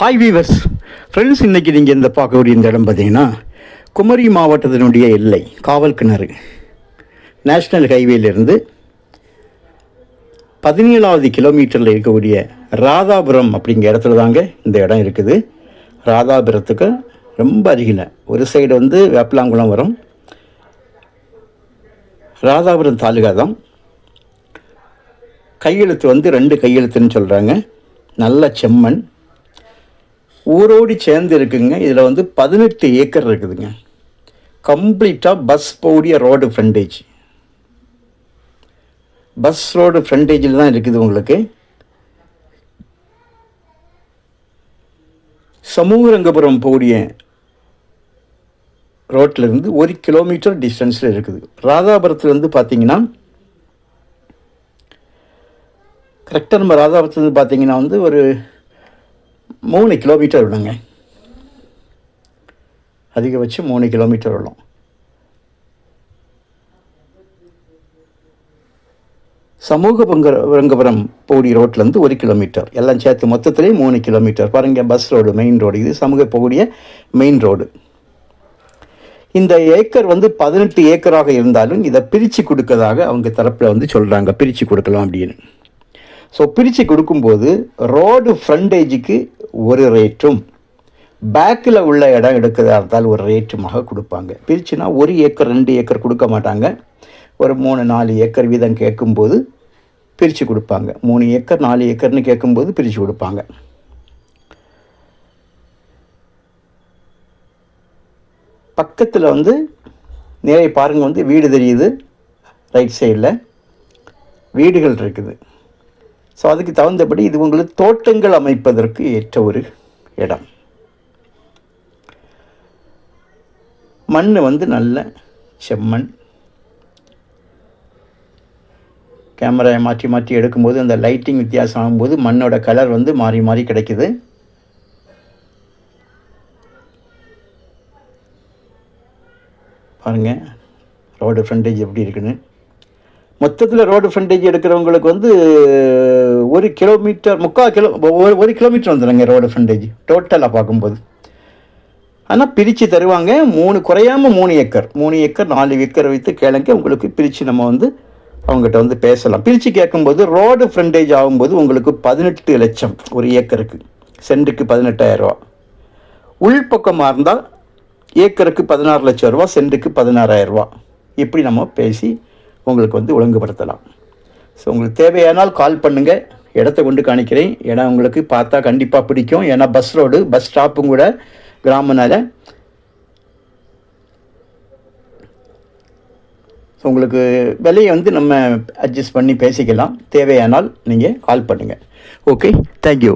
Hi viewers friends இன்றைக்கி நீங்கள் இந்த பார்க்கக்கூடிய இந்த இடம் பார்த்தீங்கன்னா குமரி மாவட்டத்தினுடைய எல்லை காவல் கிணறு. நேஷ்னல் ஹைவேலிருந்து பதினேழாவது கிலோமீட்டரில் இருக்கக்கூடிய ராதாபுரம் அப்படிங்கிற இடத்துல தாங்க இந்த இடம் இருக்குது. ராதாபுரத்துக்கு ரொம்ப அருகில். ஒரு சைடு வந்து வேப்பலாங்குளம் வரும். ராதாபுரம் தாலுகா தான். கையெழுத்து வந்து ரெண்டு கையெழுத்துன்னு சொல்கிறாங்க நல்ல செம்மண். ஊரோடி சேர்ந்து இருக்குங்க. இதில் வந்து பதினெட்டு ஏக்கர் இருக்குதுங்க. கம்ப்ளீட்டாக பஸ் போடிய ரோடு ஃப்ரண்டேஜ் பஸ் ரோடு ஃப்ரண்டேஜில் தான் இருக்குது உங்களுக்கு. சமூகரங்கபுரம் போடிய ரோட்டில் இருந்து ஒரு கிலோமீட்டர் டிஸ்டன்ஸில் இருக்குது. ராதாபுரத்துலேருந்து பார்த்தீங்கன்னா கரெக்டாக நம்ம ராதாபுரத்துலேருந்து பார்த்தீங்கன்னா வந்து ஒரு மூணு கிலோமீட்டர் விடுங்க. அதிகபட்சம் மூணு கிலோமீட்டர் விடும். சமூக பங்க ரங்கபுரம் ரோட்லேருந்து ஒரு கிலோமீட்டர் எல்லாம் சேர்த்து மொத்தத்திலே மூணு கிலோமீட்டர் பாருங்கள் பஸ் ரோடு மெயின் ரோடு இது சமூக போகக்கூடிய மெயின் ரோடு இந்த ஏக்கர் வந்து பதினெட்டு ஏக்கராக இருந்தாலும் இதை பிரித்து கொடுக்கறதாக அவங்க தரப்பில் வந்து சொல்கிறாங்க பிரித்து கொடுக்கலாம் அப்படின்னு. ஸோ பிரித்து கொடுக்கும்போது ரோடு ஃப்ரண்டேஜுக்கு ஒரு ரேட்டும் பேக்கில் உள்ள இடம் எடுக்கிறதா இருந்தால் ஒரு ரேட்டுமாக கொடுப்பாங்க. பிரிச்சுனா ஒரு ஏக்கர் ரெண்டு ஏக்கர் கொடுக்க மாட்டாங்க. ஒரு மூணு நாலு ஏக்கர் வீதம் கேட்கும்போது பிரித்து கொடுப்பாங்க. மூணு ஏக்கர் நாலு ஏக்கர்னு கேட்கும்போது பிரித்து கொடுப்பாங்க. பக்கத்தில் வந்து நிறைய பாருங்கள் வந்து வீடு தெரியுது. ரைட் சைடில் வீடுகள் இருக்குது. ஸோ அதுக்கு தகுந்தபடி இது உங்களுக்கு தோட்டங்கள் அமைப்பதற்கு ஏற்ற ஒரு இடம். மண் வந்து நல்ல செம்மண். கேமராவை மாற்றி மாற்றி எடுக்கும்போது அந்த லைட்டிங் வித்தியாசம் ஆகும்போது மண்ணோட கலர் வந்து மாறி மாறி கிடைக்குது. பாருங்கள் ரோடு ஃப்ரண்டேஜ் எப்படி இருக்குன்னு. மொத்தத்தில் ரோடு ஃப்ரண்டேஜ் எடுக்கிறவங்களுக்கு வந்து ஒரு கிலோமீட்டர் முக்கால் கிலோ ஒரு ஒரு கிலோமீட்டர் வந்துடுங்க ரோடு ஃப்ரண்டேஜ் டோட்டலாக பார்க்கும்போது. ஆனால் பிரித்து தருவாங்க மூணு குறையாமல் மூணு ஏக்கர். மூணு ஏக்கர் நாலு ஏக்கர் வைத்து கேளுங்க உங்களுக்கு பிரித்து நம்ம வந்து அவங்ககிட்ட வந்து பேசலாம். பிரித்து கேட்கும்போது ரோடு ஃப்ரண்டேஜ் ஆகும்போது உங்களுக்கு பதினெட்டு லட்சம் ஒரு ஏக்கருக்கு. சென்ட்டுக்கு பதினெட்டாயிரரூவா உள்பக்கமாக இருந்தால் ஏக்கருக்கு பதினாறு லட்சம் ரூபா சென்ட்டுக்கு பதினாறாயிரரூவா இப்படி நம்ம பேசி உங்களுக்கு வந்து ஒழுங்குபடுத்தலாம். ஸோ உங்களுக்கு தேவையானால் கால் பண்ணுங்கள் இடத்த கொண்டு காணிக்கிறேன். ஏன்னா உங்களுக்கு பார்த்தா கண்டிப்பாக பிடிக்கும். ஏன்னா பஸ் ரோடு பஸ் ஸ்டாப்பும் கூட கிராமனால. ஸோ உங்களுக்கு விலையை வந்து நம்ம அட்ஜஸ்ட் பண்ணி பேசிக்கலாம். தேவையானால் நீங்கள் கால் பண்ணுங்கள் ஓகே தேங்க்யூ